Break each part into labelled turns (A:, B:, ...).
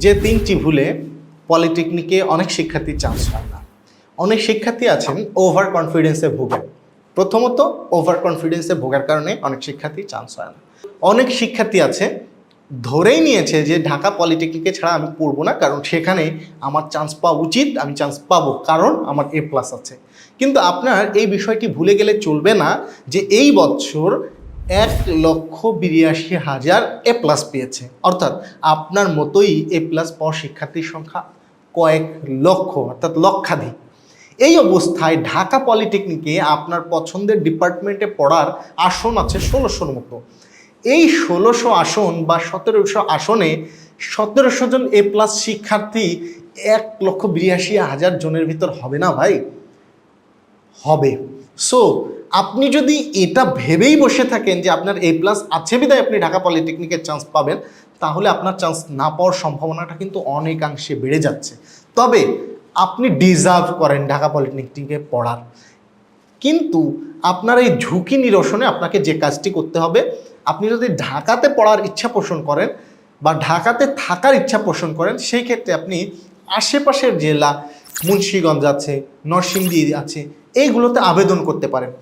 A: যে তিনটি ভুলে পলিটেকনিকে অনেক শিক্ষার্থী চান্স হয় না। অনেক শিক্ষার্থী আছেন ওভার কনফিডেন্সে ভোগেন প্রথমত ওভার কনফিডেন্সে ভোগার কারণে অনেক শিক্ষার্থী চান্স হয় না। অনেক শিক্ষার্থী আছে, ধরেই নিয়েছে যে ঢাকা পলিটেকনিকে ছাড়া আমি পড়ব না, কারণ সেখানে আমার চান্স পাওয়া উচিত, আমি চান্স পাবো, কারণ আমার এ প্লাস আছে। কিন্তু আপনার এই বিষয়টি ভুলে গেলে চলবে না যে এই বছর এক লক্ষ বিরাশি হাজার এ প্লাস পেয়েছে। অর্থাৎ আপনার মতোই এ প্লাস পাওয়া শিক্ষার্থীর সংখ্যা কয়েক লক্ষ, অর্থাৎ লক্ষাধিক। এই অবস্থায় ঢাকা পলিটেকনিকে আপনার পছন্দের ডিপার্টমেন্টে পড়ার আসন আছে ষোলোশোর মতো। এই ষোলোশো আসন বা সতেরোশো আসনে সতেরোশো জন এ প্লাস শিক্ষার্থী এক লক্ষ বিরাশি হাজার জনের ভিতর হবে না ভাই? হবে। সো আপনি যদি এটা ভেবেই বসে থাকেন যে আপনার এ প্লাস আছে বিদায় আপনি ঢাকা পলিটেকনিকের চান্স পাবেন, তাহলে আপনার চান্স না পাওয়ার সম্ভাবনাটা কিন্তু অনেকাংশে বেড়ে যাচ্ছে। তবে আপনি ডিজার্ভ করেন ঢাকা পলিটেকনিকে পড়ার। কিন্তু আপনার এই ঝুঁকি নিরসনে আপনাকে যে কাজটি করতে হবে, আপনি যদি ঢাকাতে পড়ার ইচ্ছা পোষণ করেন বা ঢাকাতে থাকার ইচ্ছা পোষণ করেন, সেই ক্ষেত্রে আপনি আশেপাশের জেলা মুন্সীগঞ্জ আছে, নরসিংদী আছে, এইগুলোতে আবেদন করতে পারেন।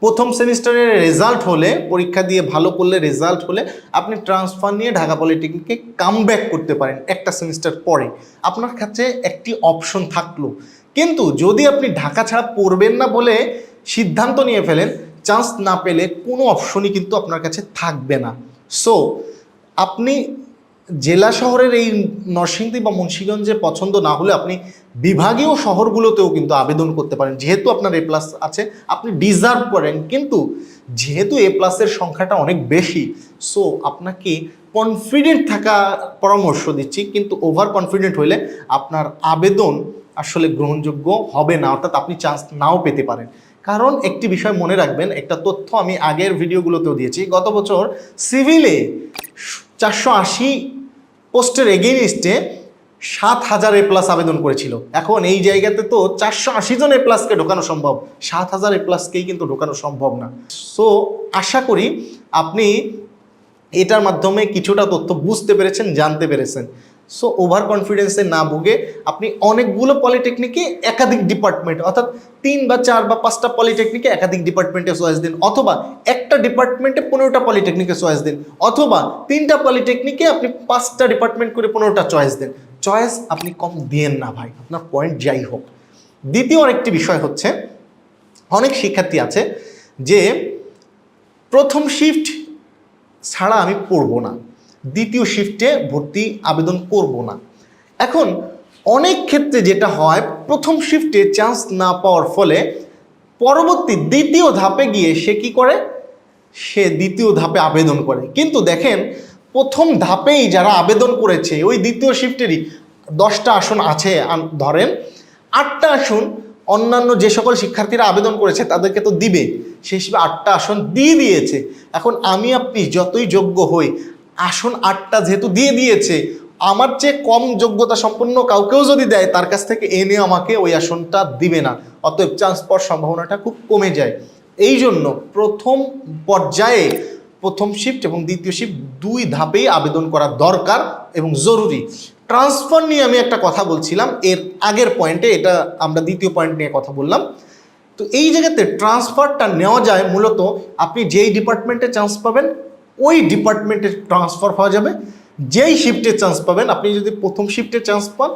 A: প্রথম সেমিস্টারের রেজাল্ট হলে, পরীক্ষা দিয়ে ভালো করলে রেজাল্ট হলে আপনি ট্রান্সফার নিয়ে ঢাকা পলিটেকনিকে কাম করতে পারেন একটা সেমিস্টার পরে। আপনার কাছে একটি অপশন থাকল। কিন্তু যদি আপনি ঢাকা ছাড়া পড়বেন না বলে সিদ্ধান্ত নিয়ে ফেলেন চান্স না পেলে কোনো অপশনই কিন্তু আপনার কাছে থাকবে না। সো আপনি জেলা শহরের এই নরসিংদী বা মুন্সীগঞ্জে পছন্দ না হলে আপনি বিভাগীয় শহরগুলোতেও কিন্তু আবেদন করতে পারেন। যেহেতু আপনার এ প্লাস আছে, আপনি ডিজার্ভ করেন, কিন্তু যেহেতু এ প্লাসের সংখ্যাটা অনেক বেশি সো আপনাকে কনফিডেন্ট থাকা পরামর্শ দিচ্ছি, কিন্তু ওভার কনফিডেন্ট হলে আপনার আবেদন আসলে গ্রহণযোগ্য হবে না, অর্থাৎ আপনি চান্স নাও পেতে পারেন। কারণ একটি বিষয় মনে রাখবেন, একটা তথ্য আমি আগের ভিডিওগুলোতেও দিয়েছি, গত বছর সিভিলে চারশো আশি পোস্টের এগেইনস্টে সাত হাজার এ প্লাস আবেদন করেছিল। এখন এই জায়গাতে তো চারশো আশি জন এ প্লাসকে ঢোকানো সম্ভব। সাত হাজার এ প্লাসকেই কিন্তু ঢোকানো সম্ভব না। সো আশা করি আপনি এটার মাধ্যমে কিছুটা তথ্য বুঝতে পেরেছেন, জানতে পেরেছেন। সো ওভার কনফিডেন্সে না ভুগে আপনি অনেকগুলো পলিটেকনিকে একাধিক ডিপার্টমেন্ট অর্থাৎ তিন বা চার বা পাঁচটা পলিটেকনিকে একাধিক ডিপার্টমেন্টে চয়েস দিন, অথবা একটা ডিপার্টমেন্টে পনেরোটা পলিটেকনিকে চয়েস দিন, অথবা তিনটা পলিটেকনিকে আপনি পাঁচটা ডিপার্টমেন্ট করে পনেরোটা চয়েস দেন। চয়েস আপনি কম দিয়েন না ভাই, আপনার পয়েন্ট যাই হোক। দ্বিতীয় আরেকটি বিষয় হচ্ছে, অনেক শিক্ষার্থী আছে যে প্রথম শিফট ছাড়া আমি পড়ব না। দ্বিতীয় শিফটে ভর্তি আবেদন করব না। এখন অনেক ক্ষেত্রে যেটা হয়, প্রথম শিফটে চান্স না পাওয়ার ফলে পরবর্তী দ্বিতীয় ধাপে গিয়ে সে কি করে? সে দ্বিতীয় ধাপে আবেদন করে। কিন্তু দেখেন, প্রথম ধাপেই যারা আবেদন করেছে, ওই দ্বিতীয় শিফটেরই দশটা আসন আছে ধরেন আটটা আসন অন্যান্য যে সকল শিক্ষার্থীরা আবেদন করেছে, তাদেরকে তো দিবে। সেই হিসেবে আটটা আসন দিয়ে দিয়েছে। এখন আমি আপনি যতই যোগ্য হই আসন আটটা যেহেতু দিয়ে দিয়েছে, আমার চেয়ে কম যোগ্যতা সম্পন্ন কাউকেও যদি দেয়, তার কাছ থেকে এনে আমাকে ওই আসনটা দিবে না। অতএব চান্স পাওয়ার সম্ভাবনাটা খুব কমে যায়। এই জন্য প্রথম পর্যায়ে প্রথম শিফট এবং দ্বিতীয় শিফট দুই ধাপেই আবেদন করা দরকার এবং জরুরি। ট্রান্সফার নিয়ে আমি একটা কথা বলছিলাম, এর আগের পয়েন্টে এটা আমরা দ্বিতীয় পয়েন্ট নিয়ে কথা বললাম। তো এই জায়গাতে ট্রান্সফারটা নেওয়া যায়, মূলত আপনি যেই ডিপার্টমেন্টে চান্স পাবেন ওই ডিপার্টমেন্টে ট্রান্সফার হওয়া যাবে। যেই শিফটে চান্স পাবেন, আপনি যদি প্রথম শিফটে চান্স পান,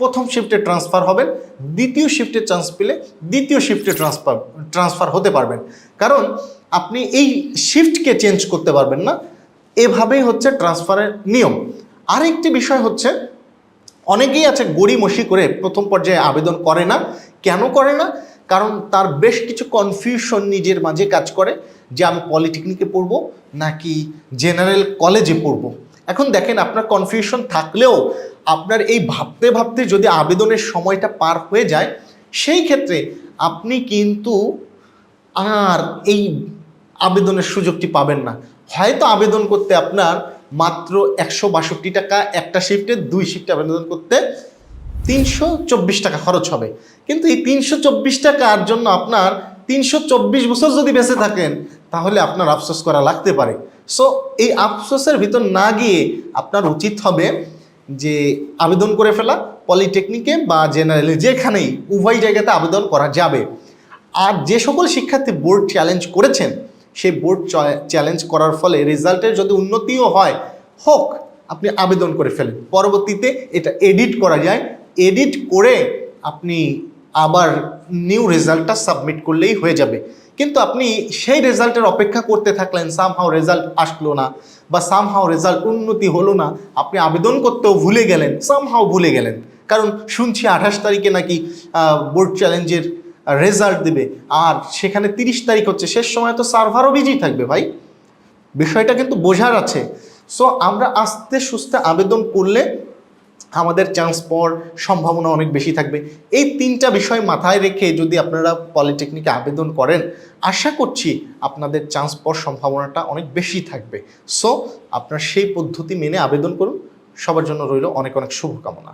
A: প্রথম শিফটে ট্রান্সফার হবেন, দ্বিতীয় শিফটে চান্স পেলে দ্বিতীয় শিফটে ট্রান্সফার ট্রান্সফার হতে পারবেন। কারণ আপনি এই শিফটকে চেঞ্জ করতে পারবেন না। এভাবেই হচ্ছে ট্রান্সফারের নিয়ম। আরেকটি বিষয় হচ্ছে, অনেকেই আছে গড়িমসি করে প্রথম পর্যায়ে আবেদন করে না। কেন করে না? কারণ তার বেশ কিছু কনফিউশন নিজের মাঝে কাজ করে। যে আমি পলিটেকনিকে পড়ব নাকি জেনারেল কলেজে পড়ব? এখন দেখেন আপনার কনফিউশন থাকলেও আপনার এই ভাবতে ভাবতে যদি আবেদনের সময়টা পার হয়ে যায়, সেই ক্ষেত্রে আপনি কিন্তু আর এই আবেদনের সুযোগটি পাবেন না। হয়তো আবেদন করতে আপনার মাত্র একশো বাষট্টি টাকা, একটা শিফটে দুই শিফটে আবেদন করতে তিনশো চব্বিশ টাকা খরচ হবে। কিন্তু এই তিনশো চব্বিশ টাকার জন্য আপনার তিনশো চব্বিশ বছর যদি বেঁচে থাকেন তাহলে আপনার আফসোস করা লাগতে পারে। সো এই আফসোসের ভিতর না গিয়ে আপনার উচিত হবে যে আবেদন করে ফেলা পলিটেকনিকে বা জেনারেলে যেখানেই উভয় জায়গাতে আবেদন করা যাবে। আর যে সকল শিক্ষার্থী বোর্ড চ্যালেঞ্জ করেছেন, সেই বোর্ড চ্যালেঞ্জ করার ফলে রেজাল্টের যদি উন্নতিও হয়, হোক, আপনি আবেদন করে ফেলেন। পরবর্তীতে এটা এডিট করা যায়। এডিট করে আপনি আবার নিউ রেজাল্টটা সাবমিট করলেই হয়ে যাবে। কিন্তু আপনি সেই রেজাল্টের অপেক্ষা করতে থাকলেন সামহাও রেজাল্ট আসলো না বা সামহাও রেজাল্ট উন্নতি হলো না, আপনি আবেদন করতেও ভুলে গেলেন সামহাও ভুলে গেলেন। কারণ শুনছি আঠাশ তারিখে নাকি বোর্ড চ্যালেঞ্জের রেজাল্ট দেবে, আর সেখানে তিরিশ তারিখ হচ্ছে, শেষ সময় তো সার্ভারও বিজি থাকবে ভাই। বিষয়টা কিন্তু বোঝার আছে। সো আমরা আস্তে সুস্থে আবেদন করলে আমাদের চান্স পাওয়ার সম্ভাবনা অনেক বেশি থাকবে। এই তিনটা বিষয় মাথায় রেখে যদি আপনারা পলিটেকনিকে আবেদন করেন, আশা করছি আপনাদের চান্স পাওয়ার সম্ভাবনাটা অনেক বেশি থাকবে। সো আপনার সেই পদ্ধতি মেনে আবেদন করুন। সবার জন্য রইল অনেক অনেক শুভকামনা।